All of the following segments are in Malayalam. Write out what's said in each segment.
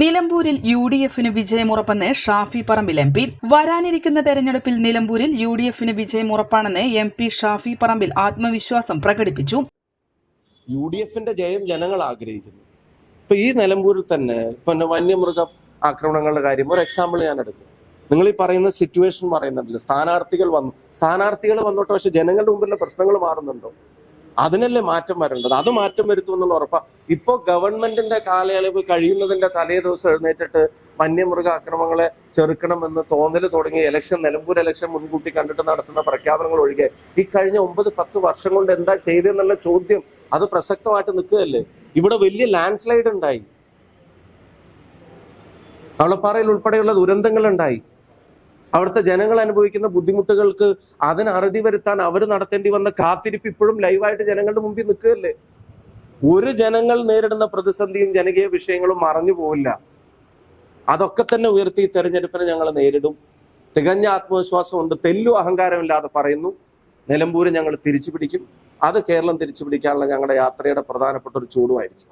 നിലമ്പൂരിൽ യു ഡി എഫിന് വിജയമുറപ്പെന്ന് ഷാഫി പറമ്പിൽ എം പി. വരാനിരിക്കുന്ന തെരഞ്ഞെടുപ്പിൽ നിലമ്പൂരിൽ യു ഡി എഫിന് വിജയമുറപ്പാണെന്ന് എം പി ഷാഫി പറമ്പിൽ ആത്മവിശ്വാസം പ്രകടിപ്പിച്ചു. യു ഡി എഫിന്റെ ജയം ജനങ്ങൾ ആഗ്രഹിക്കുന്നു. ഇപ്പൊ ഈ നിലമ്പൂരിൽ തന്നെ ഇപ്പൊ വന്യമൃഗ ആക്രമണങ്ങളുടെ കാര്യം ഒരു എക്സാമ്പിൾ ഞാൻ എടുക്കും. നിങ്ങൾ ഈ പറയുന്ന സിറ്റുവേഷൻ പറയുന്നുണ്ടല്ലോ. സ്ഥാനാർത്ഥികൾ വന്നു. സ്ഥാനാർത്ഥികൾ വന്നോട്ടെ പക്ഷെ ജനങ്ങളുടെ മുമ്പിലുള്ള പ്രശ്നങ്ങൾ മാറുന്നുണ്ടോ? അതിനല്ലേ മാറ്റം വരേണ്ടത്? അത് മാറ്റം വരുത്തുമെന്നുള്ള ഉറപ്പാ. ഇപ്പോ ഗവൺമെന്റിന്റെ കാലയളവ് കഴിയുന്നതിന്റെ തലേ ദിവസം എഴുന്നേറ്റിട്ട് വന്യമൃഗ ആക്രമങ്ങളെ ചെറുക്കണമെന്ന് തോന്നൽ തുടങ്ങി ഇലക്ഷൻ നിലമ്പൂർ ഇലക്ഷൻ മുൻകൂട്ടി കണ്ടിട്ട് നടത്തുന്ന പ്രഖ്യാപനങ്ങൾ ഒഴികെ ഈ കഴിഞ്ഞ ഒമ്പത് പത്ത് വർഷം കൊണ്ട് എന്താ ചെയ്തെന്നുള്ള ചോദ്യം അത് പ്രസക്തമായിട്ട് നിൽക്കുകയല്ലേ? ഇവിടെ വലിയ ലാൻഡ് സ്ലൈഡ് ഉണ്ടായി. അവളപ്പാറയിൽ ഉൾപ്പെടെയുള്ള ദുരന്തങ്ങൾ ഉണ്ടായി. അവിടുത്തെ ജനങ്ങൾ അനുഭവിക്കുന്ന ബുദ്ധിമുട്ടുകൾക്ക് അതിന് അറുതി വരുത്താൻ അവർ നടത്തേണ്ടി വന്ന കാത്തിരിപ്പ് ഇപ്പോഴും ലൈവായിട്ട് ജനങ്ങളുടെ മുമ്പിൽ നിൽക്കുകയല്ലേ? ഒരു ജനങ്ങൾ നേരിടുന്ന പ്രതിസന്ധിയും ജനകീയ വിഷയങ്ങളും മറഞ്ഞു പോവില്ല. അതൊക്കെ തന്നെ ഉയർത്തി തെരഞ്ഞെടുപ്പിനെ ഞങ്ങൾ നേരിടും. തികഞ്ഞ ആത്മവിശ്വാസം ഉണ്ട്. തെല്ലു അഹങ്കാരമില്ലാതെ പറയുന്നു. നിലമ്പൂര് ഞങ്ങൾ തിരിച്ചു പിടിക്കും. അത് കേരളം തിരിച്ചു പിടിക്കാനുള്ള ഞങ്ങളുടെ യാത്രയുടെ പ്രധാനപ്പെട്ട ഒരു ചൂടുമായിരിക്കും.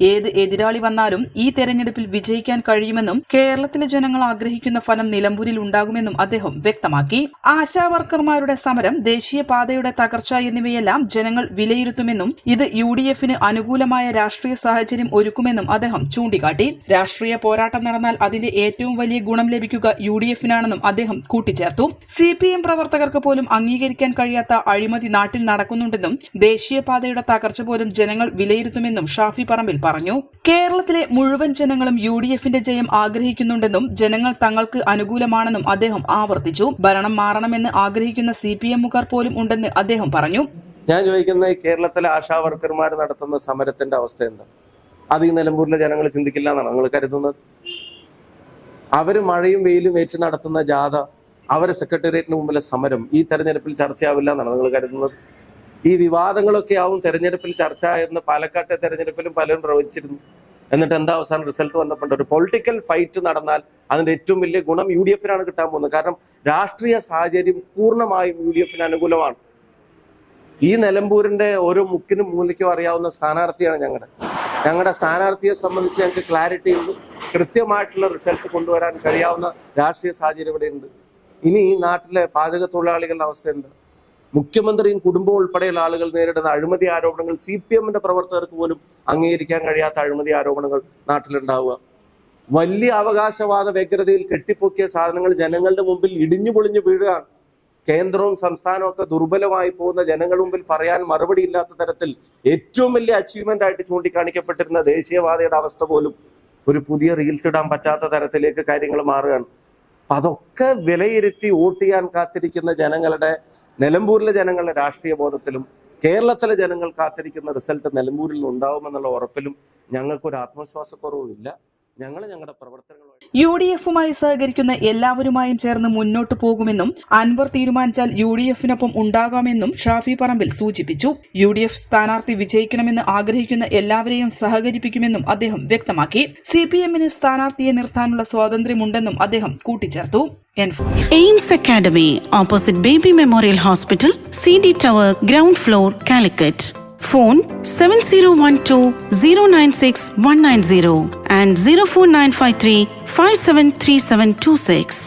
ഏത് എതിരാളി വന്നാലും ഈ തെരഞ്ഞെടുപ്പിൽ വിജയിക്കാൻ കഴിയുമെന്നും കേരളത്തിലെ ജനങ്ങൾ ആഗ്രഹിക്കുന്ന ഫലം നിലമ്പൂരിൽ ഉണ്ടാകുമെന്നും അദ്ദേഹം വ്യക്തമാക്കി. ആശാവർക്കർമാരുടെ സമരം ദേശീയപാതയുടെ തകർച്ച എന്നിവയെല്ലാം ജനങ്ങൾ വിലയിരുത്തുമെന്നും ഇത് യു ഡി എഫിന് അനുകൂലമായ രാഷ്ട്രീയ സാഹചര്യം ഒരുക്കുമെന്നും അദ്ദേഹം ചൂണ്ടിക്കാട്ടി. രാഷ്ട്രീയ പോരാട്ടം നടന്നാൽ അതിന്റെ ഏറ്റവും വലിയ ഗുണം ലഭിക്കുക യു ഡി എഫിനാണെന്നും അദ്ദേഹം കൂട്ടിച്ചേർത്തു. സി പി എം പ്രവർത്തകർക്ക് പോലും അംഗീകരിക്കാൻ കഴിയാത്ത അഴിമതി നാട്ടിൽ നടക്കുന്നുണ്ടെന്നും ദേശീയപാതയുടെ തകർച്ച പോലും ജനങ്ങൾ വിലയിരുത്തുമെന്നും ഷാഫി പറമ്പിൽ പറഞ്ഞു കേരളത്തിലെ മുഴുവൻ ജനങ്ങളും യു ഡി എഫിന്റെ ജയം ആഗ്രഹിക്കുന്നുണ്ടെന്നും ജനങ്ങൾ തങ്ങൾക്ക് അനുകൂലമാണെന്നും അദ്ദേഹം ആവർത്തിച്ചു. ഭരണം മാറണമെന്ന് ആഗ്രഹിക്കുന്ന സി പി എമ്മുകാർ പോലും ഉണ്ടെന്ന് അദ്ദേഹം പറഞ്ഞു. ഞാൻ ചോദിക്കുന്ന കേരളത്തിലെ ആശാ വർക്കർമാർ നടത്തുന്ന സമരത്തിന്റെ അവസ്ഥ എന്താ? അത് ഈ നിലമ്പൂരിലെ ജനങ്ങൾ ചിന്തിക്കില്ല എന്നാണ് നിങ്ങൾ കരുതുന്നത്? അവർ മഴയും വെയിലും ഏറ്റു നടത്തുന്ന ജാഥ അവരെ സെക്രട്ടേറിയറ്റിന് മുമ്പിലെ സമരം ഈ തെരഞ്ഞെടുപ്പിൽ ചർച്ചയാവില്ല എന്നാണ് നിങ്ങൾ കരുതുന്നത്? ഈ വിവാദങ്ങളൊക്കെ ആവും തെരഞ്ഞെടുപ്പിൽ ചർച്ച എന്ന് പാലക്കാട്ടെ തെരഞ്ഞെടുപ്പിലും പലരും പ്രവചിച്ചിരുന്നു. എന്നിട്ട് എന്താ അവസാനം റിസൾട്ട് വന്നപ്പോൾ ഒരു പൊളിറ്റിക്കൽ ഫൈറ്റ് നടന്നാൽ അതിന്റെ ഏറ്റവും വലിയ ഗുണം യു ഡി എഫിനാണ് കിട്ടാൻ പോകുന്നത്. കാരണം രാഷ്ട്രീയ സാഹചര്യം പൂർണമായും യു ഡി എഫിന് അനുകൂലമാണ്. ഈ നിലമ്പൂരിന്റെ ഓരോ മുക്കിനും മൂലയ്ക്കും അറിയാവുന്ന സ്ഥാനാർത്ഥിയാണ് ഞങ്ങളുടെ. ഞങ്ങളുടെ സ്ഥാനാർത്ഥിയെ സംബന്ധിച്ച് ഞങ്ങൾക്ക് ക്ലാരിറ്റി ഉണ്ട്. കൃത്യമായിട്ടുള്ള റിസൾട്ട് കൊണ്ടുവരാൻ കഴിയാവുന്ന രാഷ്ട്രീയ സാഹചര്യം ഇവിടെ ഉണ്ട് ഇനി നാട്ടിലെ പാചക തൊഴിലാളികളുടെ അവസ്ഥ എന്താ മുഖ്യമന്ത്രിയും കുടുംബവും ഉൾപ്പെടെയുള്ള ആളുകൾ നേരിടുന്ന അഴിമതി ആരോപണങ്ങൾ സി പി എമ്മിന്റെ പ്രവർത്തകർക്ക് പോലും അംഗീകരിക്കാൻ കഴിയാത്ത അഴിമതി ആരോപണങ്ങൾ നാട്ടിലുണ്ടാവുക. വലിയ അവകാശവാദ വ്യഗ്രതയിൽ കെട്ടിപ്പൊക്കിയ സാധനങ്ങൾ ജനങ്ങളുടെ മുമ്പിൽ ഇടിഞ്ഞു പൊളിഞ്ഞു വീഴുകയാണ്. കേന്ദ്രവും സംസ്ഥാനവും ഒക്കെ ദുർബലമായി പോകുന്ന ജനങ്ങളുടെ മുമ്പിൽ പറയാൻ മറുപടി ഇല്ലാത്ത തരത്തിൽ ഏറ്റവും വലിയ അച്ചീവ്മെന്റ് ആയിട്ട് ചൂണ്ടിക്കാണിക്കപ്പെട്ടിരുന്ന ദേശീയവാദയുടെ അവസ്ഥ പോലും ഒരു പുതിയ റീൽസ് ഇടാൻ പറ്റാത്ത തരത്തിലേക്ക് കാര്യങ്ങൾ മാറുകയാണ്. അതൊക്കെ വിലയിരുത്തി വോട്ട് ചെയ്യാൻ കാത്തിരിക്കുന്ന ജനങ്ങളുടെ നിലമ്പൂരിലെ ജനങ്ങളുടെ രാഷ്ട്രീയ ബോധത്തിലും കേരളത്തിലെ ജനങ്ങൾ കാത്തിരിക്കുന്ന റിസൾട്ട് നിലമ്പൂരിൽ ഉണ്ടാവുമെന്നുള്ള ഉറപ്പിലും ഞങ്ങൾക്കൊരു ആത്മവിശ്വാസക്കുറവും ഇല്ല ഞങ്ങൾ ഞങ്ങളുടെ പ്രവർത്തനങ്ങളുമായി യു ഡി എഫുമായി സഹകരിക്കുന്ന എല്ലാവരുമായും ചേർന്ന് മുന്നോട്ടു പോകുമെന്നും അൻവർ തീരുമാനിച്ചാൽ യു ഡി എഫിനൊപ്പം ഉണ്ടാകാമെന്നും ഷാഫി പറമ്പിൽ സൂചിപ്പിച്ചു. യു ഡി എഫ് സ്ഥാനാർത്ഥി വിജയിക്കണമെന്ന് ആഗ്രഹിക്കുന്ന എല്ലാവരെയും സഹകരിപ്പിക്കുമെന്നും അദ്ദേഹം വ്യക്തമാക്കി. സി പി എമ്മിന് സ്ഥാനാർത്ഥിയെ നിർത്താനുള്ള സ്വാതന്ത്ര്യമുണ്ടെന്നും അദ്ദേഹം കൂട്ടിച്ചേർത്തു. Aims academy opposite baby memorial hospital C D tower ground floor Calicut. phone 7012096 190 and 04953 573726.